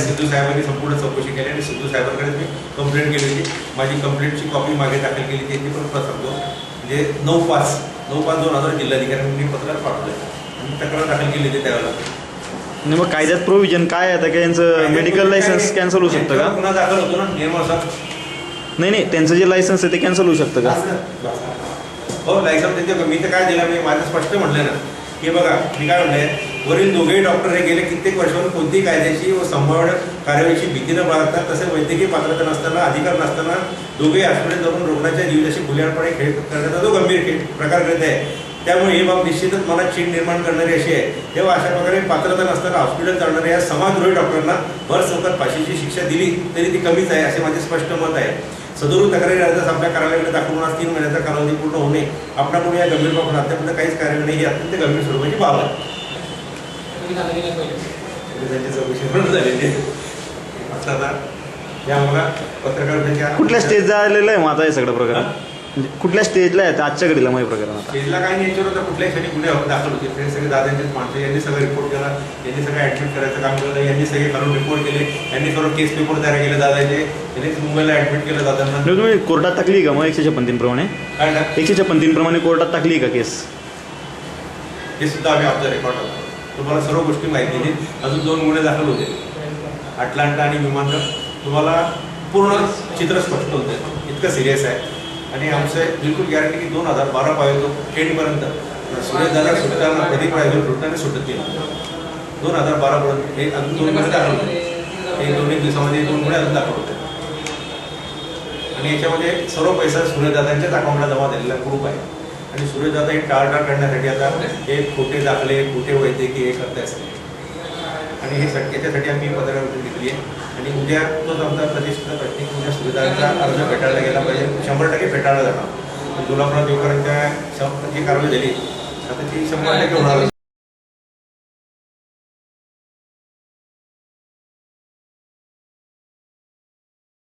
सिद्धू साहेबांनी संपूर्ण चौकशी केली आणि सिद्धू साहेबांकडे मी कंप्लेंट केली होती. माझी कंप्लेंटची कॉपी मागे दाखल केली ती पण सांगतो म्हणजे नऊ पाच नऊ पाच दोन हजार जिल्हाधिकाऱ्यांनी पत्रात पाठवलं. आणि तक्रार दाखल केली होती त्यावेळेला. आणि मग कायद्यात प्रोव्हिजन काय आहे? आता की यांचं मेडिकल लायसन्स कॅन्सल होऊ शकतं का? गुन्हा दाखल होतो ना निर्मळ साहेब नाही नाही त्यांचं जे लायसन्स आहे ते कॅन्सल होऊ शकतं का? हो लायसन त्यांच्या मी तर काय दिलं मी माझं स्पष्ट म्हटलं ना. की बघा मी काय म्हणलंय वरील दोघेही डॉक्टर हे गेले कित्येक वर्षावर कोणतीही कायद्याची व संभाव्य कार्यवाहीची भीती न बाळगता तसे वैद्यकीय पात्रता नसताना अधिकार नसताना दोघेही हॉस्पिटल जाऊन रुग्णाच्या जीवनाशी खुल्यापणे खेळ करण्याचा जो गंभीर खेळ प्रकार घडत आहे त्यामुळे ही बाब निश्चितच मनात चीड निर्माण करणारी अशी आहे. तेव्हा अशा प्रकारे पात्रता नसताना हॉस्पिटल चालणाऱ्या या समाजद्रोही डॉक्टरांना भर चौकात फाशीची शिक्षा दिली तरी ती कमीच आहे असे माझे स्पष्ट मत आहे. सदरून तक्रारी अर्जास आपल्या कार्यालयाकडे दाखवून आज तीन महिन्याचा कालावधी पूर्ण होणे आपणाकडून या गंभीर बाबत अद्यापर्यंत काहीच कार्य नाही ही अत्यंत गंभीर स्वरूपाची बाब आहे. त्यांची चौकशी झालेली आहे. आता आता या मला पत्रकारांच्या कुठल्या स्टेजला आलेलं आहे मग आता हे सगळं प्रकरण? म्हणजे कुठल्या स्टेजला आहे? आता आजच्या घडीला हे प्रकरण आता. स्टेजला काही नाही याच्यावर आता कुठल्याही क्षणी गुन्हे दाखल होते ते सगळे दादांचेच माणसं यांनी सगळं रिपोर्ट केला यांनी सगळं ऍडमिट करायचं काम केलं यांनी सगळे करून रिपोर्ट केले यांनी सर्व केस पेपर तयार केले दादाचे. यांनी मुंबईला ऍडमिट केलं दादांना. म्हणजे तुम्ही कोर्टात टाकली का मग एकशे छप्पन प्रमाणे काय ना? एकशे छप्पन प्रमाणे कोर्टात टाकली का केस हे सुद्धा आम्ही आपल्या रेकॉर्ड आहोत. तुम्हाला सर्व गोष्टी माहिती दिली अजून दोन गुन्हे दाखल होते. अटलांटा आणि विमानतळ. तुम्हाला पूर्ण चित्र स्पष्ट होतं. इतकं सिरियस आहे. आणि आमचं बिलकुल गॅरंटी की दोन हजार बारा पाहिजे एंडपर्यंत सूर्यदादा सुटताना कधी पाहिजे सुटताना सुटत गेला. दोन हजार बारापर्यंत हे अजून दोन गुन्हे दाखल होते. हे दोन एक दिवसामध्ये दोन गुन्हे अजून दाखल होते. आणि याच्यामध्ये सर्व पैसा सूर्यदादांच्याच अकाउंटला जमा झालेला प्रूफ आहे. आणि सूर्यदादा हे टाळटाळ करण्यासाठी आता हे खोटे दाखले खोटे वैद्यकीय हे करताय असते आणि हे साठी आम्ही पत्रकार घेतली आहे. आणि उद्या तोच आमचा प्रतिष्ठित प्रत्येक उद्या सूर्यदादांचा अर्ज फेटाळला गेला पाहिजे. शंभर टक्के फेटाळला जाणार. गुलाबराव देवकरांच्या जी कारवाई झाली आता ती शंभर टक्के होणार